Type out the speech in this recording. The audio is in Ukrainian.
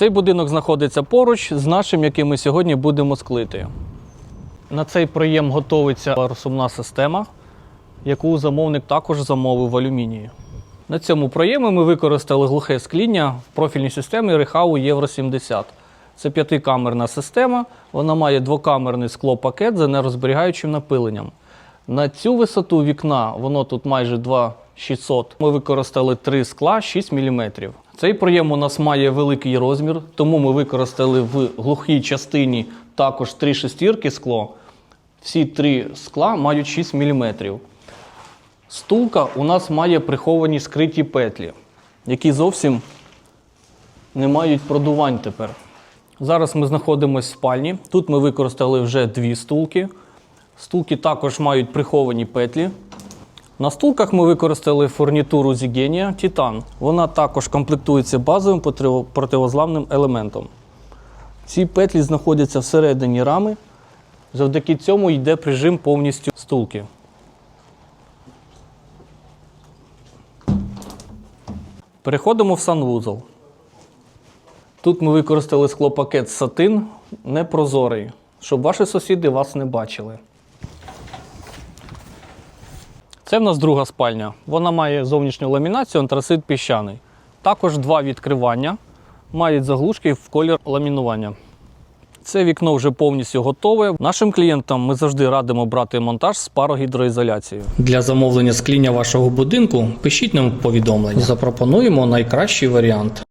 Цей будинок знаходиться поруч з нашим, який ми сьогодні будемо склити. На цей проєм готовиться розсумна система, яку замовник також замовив в алюмінії. На цьому проємі ми використали глухе скління в профільній системі Рехау Євро 70. Це п'ятикамерна система. Вона має двокамерний склопакет з енергозберігаючим напиленням. На цю висоту вікна, воно тут майже 2600, ми використали три скла 6 мм. Цей проєм у нас має великий розмір, тому ми використали в глухій частині також три шестірки скло. Всі три скла мають 6 мм. Стулка у нас має приховані скриті петлі, які зовсім не мають продувань тепер. Зараз ми знаходимося в спальні. Тут ми використали вже дві стулки. Стулки також мають приховані петлі. На стулках ми використали фурнітуру Zigenia Titan. Вона також комплектується базовим противозламним елементом. Ці петлі знаходяться всередині рами. Завдяки цьому йде прижим повністю стулки. Переходимо в санвузол. Тут ми використали склопакет сатин непрозорий, щоб ваші сусіди вас не бачили. Це в нас друга спальня. Вона має зовнішню ламінацію, антрацит піщаний. Також два відкривання, мають заглушки в колір ламінування. Це вікно вже повністю готове. Нашим клієнтам ми завжди радимо брати монтаж з парогідроізоляцією. Для замовлення скління вашого будинку пишіть нам повідомлення. Запропонуємо найкращий варіант.